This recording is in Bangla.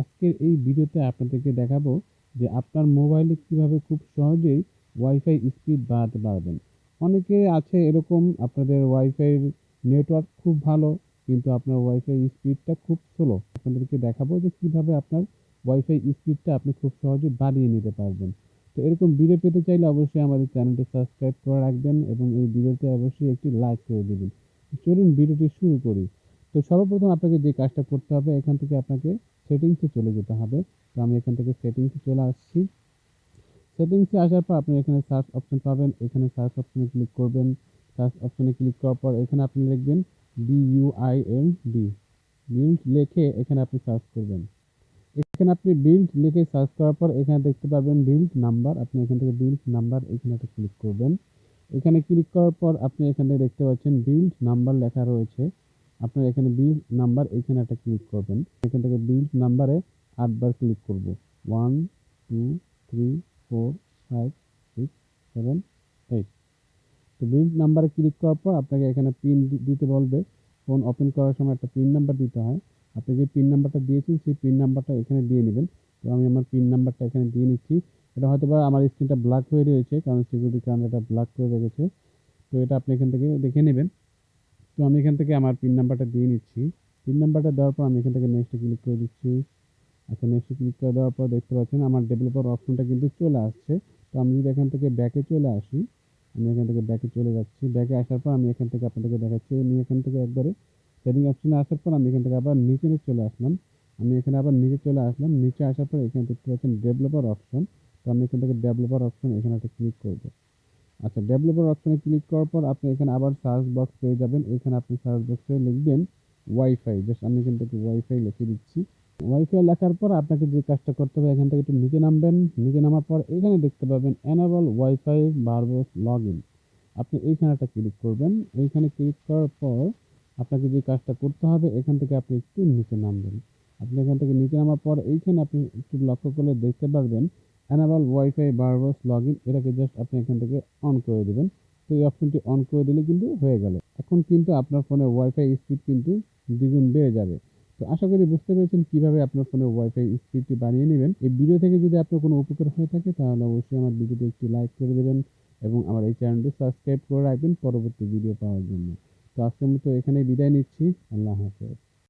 আজকের এই ভিডিওতে আপনাদেরকে দেখাবো যে আপনার মোবাইলে কীভাবে খুব সহজেই ওয়াইফাই স্পিড বাড়াতে পারবেন। অনেকে আছে এরকম, আপনাদের ওয়াইফাইয়ের নেটওয়ার্ক খুব ভালো, কিন্তু আপনার ওয়াইফাই স্পিডটা খুব স্লো আপনাদেরকে দেখাবো যে কীভাবে আপনার ওয়াইফাই স্পিডটা আপনি খুব সহজে বাড়িয়ে নিতে পারবেন। তো এরকম ভিডিও পেতে চাইলে অবশ্যই আমাদের চ্যানেলটি সাবস্ক্রাইব করে রাখবেন এবং এই ভিডিওতে অবশ্যই একটি লাইক করে দেবেন। চলুন ভিডিওটি শুরু করি। তো সর্বপ্রথম আপনাকে যে কাজটা করতে হবে, এখান থেকে আপনাকে সেটিংসে চলে যেতে হবে। তো আমি এখান থেকে সেটিংসে চলে আসছি। সেটিংসে আসার পর আপনি এখানে সার্চ অপশন পাবেন। এখানে সার্চ অপশনে ক্লিক করবেন। সার্চ অপশনে ক্লিক করার পর এখানে আপনি লিখবেন B U I L D build লিখে এখানে আপনি সার্চ করবেন। এখানে আপনি বিল্ড লিখে সার্চ করার পর এখানে দেখতে পাবেন বিল্ড নাম্বার আপনি এখান থেকে বিল্ড নাম্বার এখানে একটা ক্লিক করবেন। এখানে ক্লিক করার পর আপনি এখানে দেখতে পাচ্ছেন বিল্ড নাম্বার লেখা রয়েছে। আপনার এখানে বিল্ড নাম্বার এখানে একটা ক্লিক করবেন। এখান থেকে বিল্ড নাম্বারে আটবার ক্লিক করব। One two three four five six seven eight তো বিল্ড নাম্বারে ক্লিক করার পর আপনাকে এখানে পিন দিতে বলবে। ফোন ওপেন করার সময় একটা পিন নাম্বার দিতে হয়। আপনি যে পিন নাম্বারটা দিয়েছেন, সেই পিন নাম্বারটা এখানে দিয়ে নেবেন। তো আমি আমার পিন নাম্বারটা এখানে দিয়ে নিচ্ছি। এটা হয়তো বা আমার স্ক্রিনটা ব্ল্যাক হয়ে রয়েছে, কারণ সিকিউরিটি কারণে এটা ব্ল্যাক করে রেখেছে। তো এটা আপনি এখান থেকে দেখে নেবেন। তো আমি এখান থেকে আমার পিন নাম্বারটা দিয়ে নিচ্ছি। পিন নাম্বারটা দেওয়ার পর আমি এখান থেকে নেক্সটে ক্লিক করে দিচ্ছি। আচ্ছা নেক্সটে ক্লিক করে দেওয়ার পর দেখতে পাচ্ছেন আমার ডেভেলপার অপশনটা কিন্তু চলে আসছে। তো আমি যদি এখান থেকে ব্যাকে চলে আসি, আমি এখান থেকে ব্যাকে চলে যাচ্ছি। ব্যাকে আসার পর আমি এখান থেকে আপনাদেরকে দেখাচ্ছি। আমি এখান থেকে একবারে সেটিং অপশনে আসার পর আমি এখান থেকে আবার নিচে চলে আসলাম। আমি এখানে আবার নিচে চলে আসলাম। নিচে আসার পর এখানে দেখতে পাচ্ছেন ডেভেলপার অপশন তো আমি এখান থেকে ডেভেলপার অপশন এখানে একটা ক্লিক করব। আচ্ছা ডেভেলপার অপশনে ক্লিক করার পর আপনি এখানে আবার সার্চ বক্স পেয়ে যাবেন। এখানে আপনি সার্চ বক্সে লিখবেন ওয়াইফাই জাস্ট আমি এখান থেকে ওয়াইফাই লিখে দিচ্ছি। ওয়াইফাই লেখার পর আপনাকে যে কাজটা করতে হবে, এখান থেকে একটু নিচে নামবেন। নিচে নামার পর এখানে দেখতে পাবেন enable WiFi verbose log in আপনি এইখানে একটা ক্লিক করবেন। এইখানে ক্লিক করার পর আপনাকে যে কাজটা করতে হবে, এখান থেকে আপনি একটু নিচে নামবেন। আপনি এখান থেকে নিচে নামার পর এইখানে আপনি একটু লক্ষ্য করলে দেখতে পারবেন enable WiFi verbose log in এটাকে জাস্ট আপনি এখান থেকে অন করে দেবেন। তো এই অপশনটি অন করে দিলে কিন্তু হয়ে গেল। এখন কিন্তু আপনার ফোনের ওয়াইফাই স্পিড কিন্তু দ্বিগুণ বেড়ে যাবে। তো আশা করি বুঝতে পেরেছেন কীভাবে আপনার ফোনের ওয়াইফাই স্পিডটি বাড়িয়ে নেবেন। এই ভিডিও থেকে যদি আপনার কোনো উপকার হয়ে থাকে, তাহলে অবশ্যই আমার ভিডিওটি একটি লাইক করে দেবেন এবং আমার এই চ্যানেলটি সাবস্ক্রাইব করে রাখবেন পরবর্তী ভিডিও পাওয়ার জন্য। তো আজকের মতো এখানেই বিদায় নিচ্ছি। আল্লাহ হাফেজ।